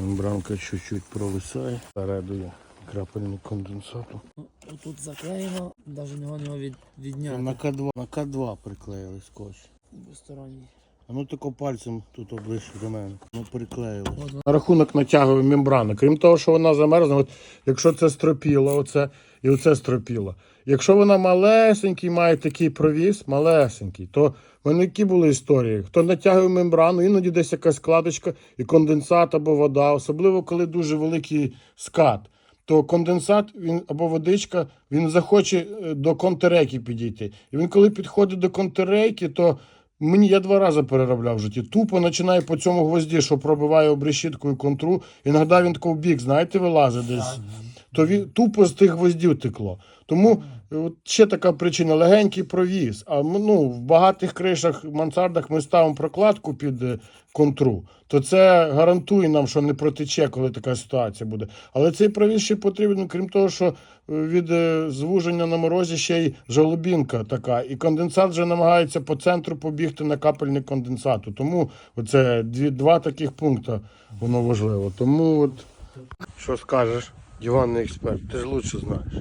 Мембранка чуть-чуть провисає. Спереду є крапельник конденсату. Ну, Тут заклеїмо, навіть його не від, відняти. На К2, на К2 приклеїли скотч. Двосторонній. А ну тако пальцем тут оближче до мене. Ну приклеїли. На рахунок натягує мембрани. Крім того, що вона замерзла, от якщо це стропіло, оце і оце стропіло. Якщо вона малесенький, має такий провіс, малесенький, то в мене які були історії. Хто натягує мембрану, іноді десь якась складочка і конденсат або вода, особливо коли дуже великий скат. То конденсат він або водичка, він захоче е, до контррейки підійти. І він, коли підходить до контррейки, то Мені я два рази переробляв в житті. Тупо починає по цьому гвозді, що пробиває обрешіткою контру. Іноді він тако в бік, знаєте, вилазить десь. То він тупо з тих гвоздів текло. Тому е, от ще така причина легенький провіз. А ну, в багатих кришах, мансардах ми ставимо прокладку під е, контру. То це гарантує нам, що не протече, коли така ситуація буде. Але цей провіз ще потрібен, крім того, що е, від звуження на морозі ще й жалобінка така. І конденсат вже намагається по центру побігти на капельник конденсату. Тому оце дві, два таких пункти воно важливо. Тому от що скажеш, диванний експерт, ти ж лучше знаєш.